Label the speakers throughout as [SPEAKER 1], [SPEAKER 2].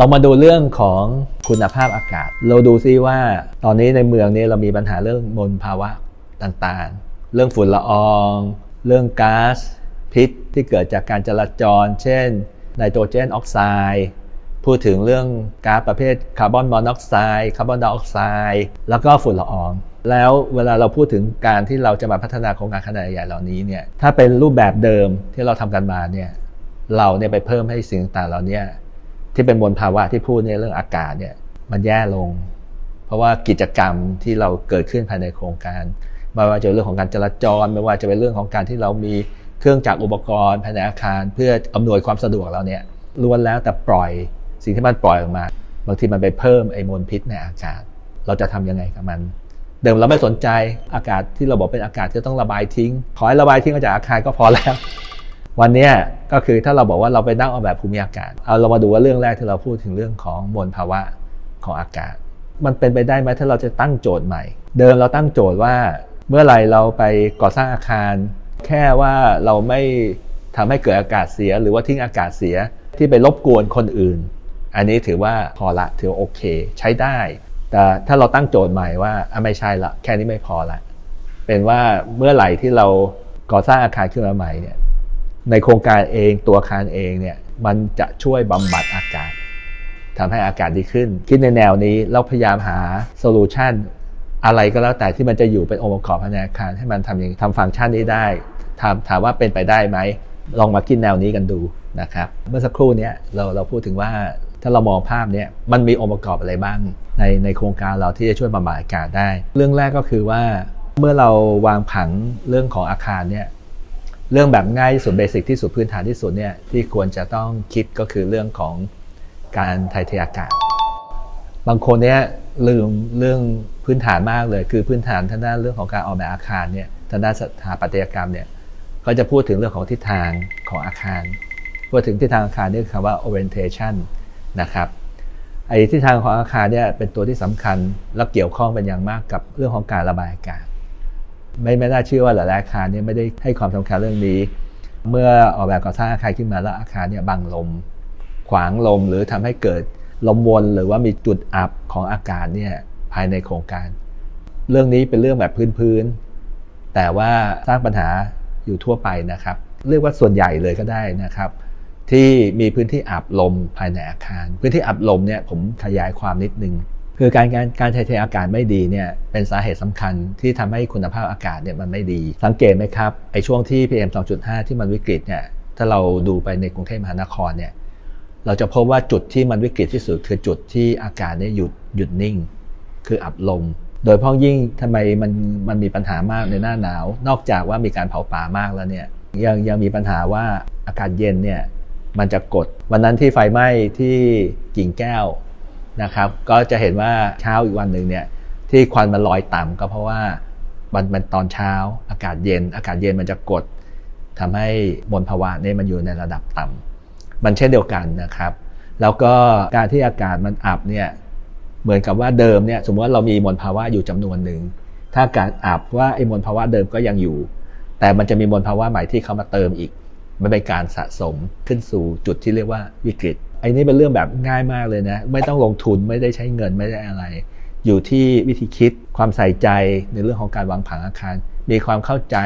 [SPEAKER 1] เรามาดูเรื่องของคุณภาพอากาศ เราดูซิว่าตอนนี้ในเมืองนี้เรามีปัญหาเรื่องมลภาวะต่างๆ เรื่องฝุ่นละออง เรื่องก๊าซพิษที่เกิดจากการจราจร เช่นไนโตรเจนออกไซด์พูดถึงเรื่องก๊าซประเภทคาร์บอนมอนอกไซด์คาร์บอนไดออกไซด์แล้วก็ฝุ่นละออง แล้วเวลาเราพูดถึงการที่เราจะมาพัฒนาโครงการขนาดใหญ่เหล่านี้เนี่ยถ้าเป็นรูปแบบเดิมที่เราทำกันมาเนี่ยเราเนี่ยไปเพิ่มให้สิ่งต่างเหล่านี้ ที่เป็นมลภาวะที่พูดในเรื่องอากาศเนี่ยมันแย่ลง เพราะว่ากิจกรรมที่เราเกิดขึ้นภายในโครงการไม่ว่าจะเป็นเรื่องของการจราจรไม่ว่าจะเป็นเรื่องของการที่เรามีเครื่องจักรอุปกรณ์ภายในอาคาร เพื่ออำนวยความสะดวกเราเนี่ยล้วนแล้วแต่ปล่อยสิ่งที่มันปล่อยออกมา บางทีมันไปเพิ่มไอ้มลพิษในอากาศ เราจะทำยังไงกับมัน เดิมเราไม่สนใจอากาศที่เราบอกเป็นอากาศที่ต้องระบายทิ้ง ขอให้ระบายทิ้งออกจากอาคารก็พอแล้ว วันนี้ก็คือถ้าเราบอกว่าเราไปนั่งออกแบบภูมิอากาศ เอาเรามาดูว่าเรื่องแรกที่เราพูดถึงเรื่องของมลภาวะของอากาศ มันเป็นไปได้ไหมถ้าเราจะตั้งโจทย์ใหม่ เดิมเราตั้งโจทย์ว่า เมื่อไรเราไปก่อสร้างอาคาร แค่ว่าเราไม่ทำให้เกิดอากาศเสีย หรือว่าทิ้งอากาศเสียที่ไปรบกวนคนอื่น อันนี้ถือว่าพอละถือโอเค ใช้ได้ แต่ถ้าเราตั้งโจทย์ใหม่ว่าไม่ใช่ละแค่นี้ไม่พอละเป็นว่าเมื่อไหร่ที่เราก่อสร้างอาคารขึ้นมาใหม่เนี่ย ในโครงการเองตัวอาคารเองเนี่ยมันจะช่วยบำบัดอากาศทำให้อากาศดีขึ้น คิดในแนวนี้เราพยายามหาโซลูชันอะไรก็แล้วแต่ที่มันจะอยู่เป็นองค์ประกอบภายในอาคารให้มันทำอย่างทำฟังก์ชันนี้ได้ถามถามว่าเป็นไปได้ไหม ลองมาคิดแนวนี้กันดูนะครับ เมื่อสักครู่เนี้ยเราเราพูดถึงว่าถ้าเรามองภาพเนี้ยมันมีองค์ประกอบอะไรบ้าง ในในโครงการเราที่จะช่วยบำบัดอากาศได้ เรื่องแรกก็คือว่าเมื่อเราวางผังเรื่องของอาคารเนี่ย เรื่องแบบง่ายที่สุดเบสิกที่สุดพื้นฐานที่สุดเนี่ยที่ควรจะต้องคิดก็คือเรื่องของการถ่ายเทอากาศ บางคนเนี่ยลืมเรื่องพื้นฐานมากเลย คือพื้นฐานทางด้านเรื่องของการออกแบบอาคารเนี่ยทางด้านสถาปัตยกรรมเนี่ยก็จะพูดถึงเรื่องของทิศทางของอาคาร พูดถึงทิศทางอาคารนี่คือคำว่า orientation นะครับไอ้ทิศทางของอาคารเนี่ยเป็นตัวที่สำคัญและเกี่ยวข้องเป็นอย่างมากกับเรื่องของการระบายอากาศ ไม่ไม่น่าเชื่อว่าหลายอาคารเนี่ยไม่ได้ให้ความสำคัญเรื่องนี้ เมื่อออกแบบก่อสร้างอาคารขึ้นมาแล้วอาคารเนี่ยบังลม ขวางลมหรือทำให้เกิดลมวนหรือว่ามีจุดอับของอากาศเนี่ยภายในโครงการ เรื่องนี้เป็นเรื่องแบบพื้นๆแต่ว่าสร้างปัญหาอยู่ทั่วไปนะครับ เรียกว่าส่วนใหญ่เลยก็ได้นะครับ ที่มีพื้นที่อับลมภายในอาคาร พื้นที่อับลมเนี่ยผมขยายความนิดนึง คือการการการถ่ายเทอากาศไม่ดีเนี่ยเป็นสาเหตุสำคัญที่ทำให้คุณภาพอากาศเนี่ยมันไม่ดี สังเกตไหมครับไอ้ช่วงที่ PM 2.5 ที่มันวิกฤตเนี่ยถ้าเราดูไปในกรุงเทพมหานครเนี่ยเราจะพบว่าจุดที่มันวิกฤตที่สุดคือจุดที่อากาศเนี่ยหยุดหยุดนิ่ง คืออับลม โดยเฉพาะยิ่งทำไมมันมันมีปัญหามากในหน้าหนาว นอกจากว่ามีการเผาป่ามากแล้วเนี่ยยังยังมีปัญหาว่าอากาศเย็นเนี่ยมันจะกด วันนั้นที่ไฟไหม้ที่กิ่งแก้ว นะครับ ก็จะเห็นว่าเช้าอีกวันหนึ่งเนี่ยที่ควันมันลอยต่ำก็เพราะว่ามันมันตอนเช้าอากาศเย็น อากาศเย็นมันจะกดทำให้มลภาวะเนี่ยมันอยู่ในระดับต่ำมันเช่นเดียวกันนะครับ แล้วก็การที่อากาศมันอับเนี่ยเหมือนกับว่าเดิมเนี่ยสมมติว่าเรามีมลภาวะอยู่จำนวนหนึ่งถ้าอากาศอับว่าไอ้มลภาวะเดิมก็ยังอยู่ แต่มันจะมีมลภาวะใหม่ที่เข้ามาเติมอีกมันเป็นการสะสมขึ้นสู่จุดที่เรียกว่าวิกฤต ไอ้นี่เป็นเรื่องแบบง่ายมากเลยนะ ไม่ต้องลงทุนไม่ได้ใช้เงินไม่ได้อะไร อยู่ที่วิธีคิดความใส่ใจในเรื่องของการวางผังอาคาร มีความเข้าใจ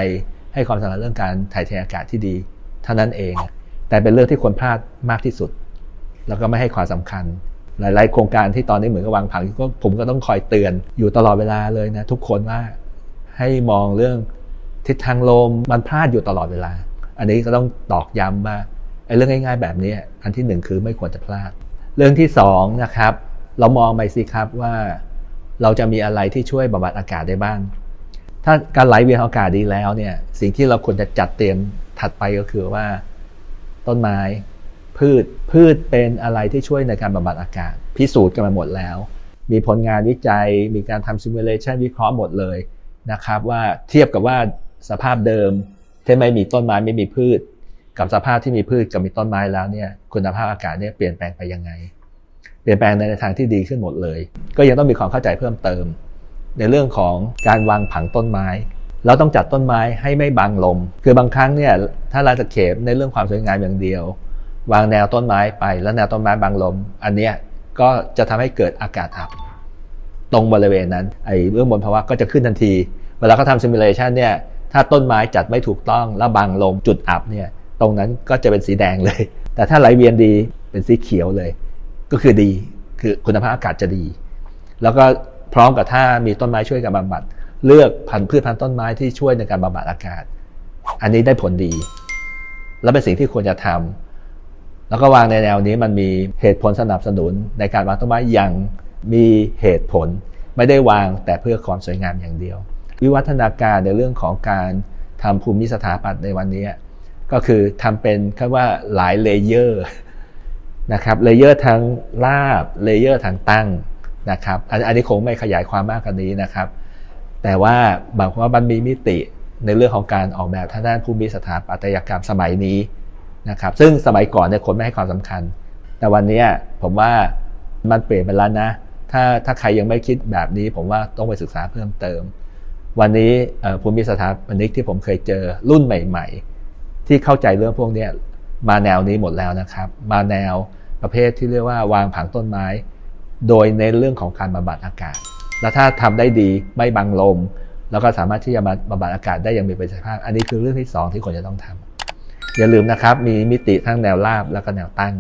[SPEAKER 1] ให้ความสำคัญเรื่องการถ่ายเทอากาศที่ดี เท่านั้นเอง แต่เป็นเรื่องที่ควรพลาดมากที่สุด แล้วก็ไม่ให้ความสำคัญ หลาย ๆ โครงการที่ตอนนี้เหมือนกับวางผังก็ผมก็ต้องคอยเตือนอยู่ตลอดเวลาเลยนะทุกคนว่าให้มองเรื่องทิศทางลมมันพลาดอยู่ตลอดเวลา อันนี้ก็ต้องตอกย้ำว่า ไอ้เรื่องง่าย ๆ แบบนี้อันที่หนึ่งคือไม่ควรจะพลาด เรื่องที่สองนะครับ เรามองไปสิครับว่าเราจะมีอะไรที่ช่วยบำบัดอากาศได้บ้าง ถ้าการไหลเวียนองอากาศดีแล้วเนี่ยสิ่งที่เราควรจะจัดเตรียมถัดไปก็คือว่า ต้นไม้ พืชพืชเป็นอะไรที่ช่วยในการบำบัดอากาศ พิสูจน์กันมาหมดแล้ว มีผลงานวิจัย มีการทำซิมูเลชันวิเคราะห์หมดเลยนะครับว่าเทียบกับว่าสภาพเดิมที่ไม่มีต้นไม้ไม่มีพืช กับสภาพที่มีพืชกับมีต้นไม้แล้วเนี่ยคุณภาพอากาศเนี่ยเปลี่ยนแปลงไปยังไง เปลี่ยนแปลงในทางที่ดีขึ้นหมดเลย ก็ยังต้องมีความเข้าใจเพิ่มเติม ในเรื่องของการวางผังต้นไม้ เราต้องจัดต้นไม้ให้ไม่บังลม คือบางครั้งเนี่ยถ้าเราจะเขบในเรื่องความสวยงามอย่างเดียว วางแนวต้นไม้ไปแล้วแนวต้นไม้บังลม อันเนี้ยก็จะทำให้เกิดอากาศอับตรงบริเวณนั้นไอ้เรื่องมลภาวะก็จะขึ้นทันที เวลาเขาทำซิมูเลชันเนี่ยถ้าต้นไม้จัดไม่ถูกต้องแล้วบังลมจุดอับเนี่ย ตรงนั้นก็จะเป็นสีแดงเลย แต่ถ้าไหลเวียนดีเป็นสีเขียวเลย ก็คือดีคือคุณภาพอากาศจะดี แล้วก็พร้อมกับถ้ามีต้นไม้ช่วยกันบำบัด เลือกพันธุ์พืชพันธุ์ต้นไม้ที่ช่วยในการบำบัดอากาศ อันนี้ได้ผลดี และเป็นสิ่งที่ควรจะทำแล้วก็วางในแนวนี้มันมีเหตุผลสนับสนุนในการวางต้นไม้อย่างมีเหตุผล ไม่ได้วางแต่เพื่อความสวยงามอย่างเดียว วิวัฒนาการในเรื่องของการทำภูมิสถาปัตย์ในวันนี้ ก็คือทำเป็นคำว่าหลายเลเยอร์นะครับเลเยอร์ทางราบเลเยอร์ทางตั้งนะครับอันนี้คงไม่ขยายความมากกว่านี้นะครับ แต่ว่าบางว่ามันมีมิติในเรื่องของการออกแบบทางด้านภูมิสถาปัตยกรรมสมัยนี้นะครับซึ่งสมัยก่อนเนี่ยคนไม่ให้ความสำคัญ แต่วันนี้ผมว่ามันเปลี่ยนไปแล้วนะถ้าถ้าใครยังไม่คิดแบบนี้ ผมว่าต้องไปศึกษาเพิ่มเติม วันนี้ภูมิสถาปนิกที่ผมเคยเจอรุ่นใหม่ ๆ ที่เข้าใจเรื่องพวกนี้มาแนวนี้หมดแล้วนะครับ มาแนวประเภทที่เรียกว่าวางผังต้นไม้ โดยเน้นเรื่องของการบำบัดอากาศ และถ้าทำได้ดีไม่บังลม แล้วก็สามารถที่จะมาบำบัดอากาศได้อย่างมีประสิทธิภาพ อันนี้คือเรื่องที่สองที่ควรจะต้องทำอย่าลืมนะครับมีมิติทั้งแนวราบแล้วก็แนวตั้ง